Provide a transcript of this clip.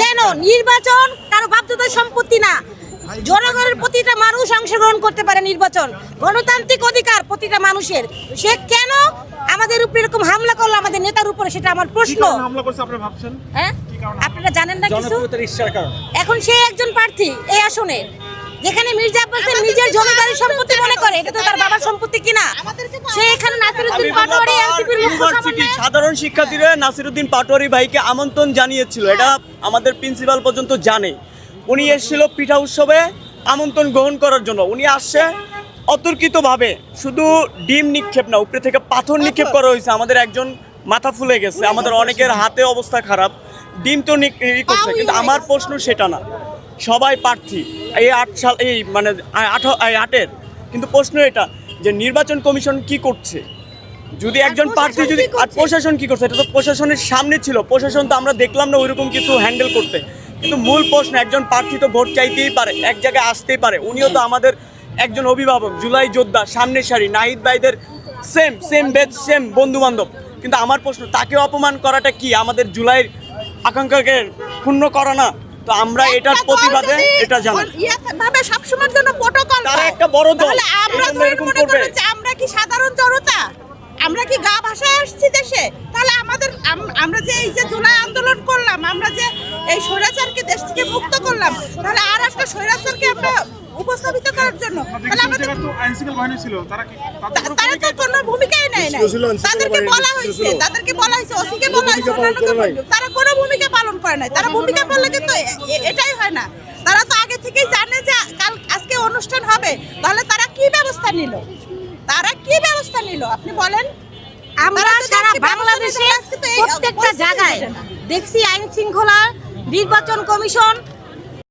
কেন? নির্বাচন কারও বাধ্যতার সম্পত্তি না। জনগণের প্রতিটা মানুষ অংশগ্রহণ করতে পারে নির্বাচন। গণতান্ত্রিক অধিকার প্রতিটা মানুষের। সে কেন আমাদের উপরে এরকম হামলা করল আমাদের নেতার উপরে সেটা আমার প্রশ্ন। কারণে হামলা করছে আপনি ভাবছেন? হ্যাঁ? আপনারা জানেন না কিছু? জনপ্রিয়তার ইচ্ছার কারণ। এখন সে একজন প্রার্থী এই আসনে। যেখানে মির্জা আব্বাস নিজের জমিদারি সম্পত্তি এটা তো তার বাবার সম্পত্তি কিনা? সে এখানে নাসিরুদ্দিন পাটোয়ারি এনসিপির ইউনিভার্সিটি সাধারণ শিক্ষার্থীরা নাসিরুদ্দিন পাটোয়ারি ভাইকে আমন্ত্রণ জানিয়েছিল। এটা আমাদের প্রিন্সিপাল পর্যন্ত জানে। উনি এসেছিল পিঠা উৎসবে আমন্ত্রণ গ্রহণ করার জন্য। উনি আসছে অতর্কিতভাবে। শুধু ডিম নিক্ষেপ না উপরে থেকে পাথর নিক্ষেপ করা হয়েছে। আমাদের একজন মাথা ফুলে গেছে। আমাদের অনেকের হাতে অবস্থা খারাপ। ডিম তো করছে কিন্তু আমার প্রশ্ন সেটা না। সবাই প্রার্থী। এই আট সাল এই মানে আঠারো আটের কিন্তু প্রশ্ন এটা যে নির্বাচন কমিশন কি করছে? যদি একজন প্রার্থী যদি আর প্রশাসন কি করছে? এটা তো প্রশাসনের সামনে ছিল। প্রশাসন তো আমরা দেখলাম না ওইরকম কিছু হ্যান্ডেল করতে। কিন্তু মূল প্রশ্ন একজন প্রার্থী তো ভোট চাইতেই পারে এক জায়গায় আসতেই পারে। উনিও তো আমাদের একজন অভিভাবক জুলাই যোদ্ধা সামনের সারি নাহিদ ভাইদের সেম সেম বেদ সেম বন্ধু বান্ধব কিন্তু আমার প্রশ্ন তাকেও অপমান করাটা কি? আমাদের জুলাইয়ের আকাঙ্ক্ষাকে পূর্ণ করা না? তো আমরা এটার প্রতিবাদে এটা জানাই। ভাবে সবসময়ের জন্য তারা একটা বড় দল। তাহলে আমরা এরকম মনে যে আমরা কি সাধারণ জনতা? আমরা কি গা ভাষায় আসছি দেশে? তাহলে আমাদের আমরা যে এই যে জুলাই আন্দোলন করলাম আমরা যে এই স্বৈরাচারকে দেশ থেকে মুক্ত করলাম তাহলে আর একটা স্বৈরাচারকে আমরা উপস্থাপিত করার জন্য তাহলে আমাদের তো আইনশৃঙ্খলা বাহিনী ছিল তারা কি তাদের কোনো তারা তো কোনো ভূমিকাই নেয় নাই। ছিল, তাদেরকে বলা হয়েছে তাদেরকে বলা হয়েছে ওসিকে বলা হয়েছে। তারা কোনো ভূমিকা পালন করে নাই। তারা ভূমিকা পড়লে কিন্তু এটাই হয় না। তারা তো আগে থেকেই জানে যে কাল আজকে অনুষ্ঠান হবে। তাহলে তারা কি ব্যবস্থা নিল? তারা কি ব্যবস্থা নিল? আপনি বলেন। আমরা সারা বাংলাদেশে প্রত্যেকটা জায়গায়। দেখছি আইন শৃঙ্খলা নির্বাচন কমিশন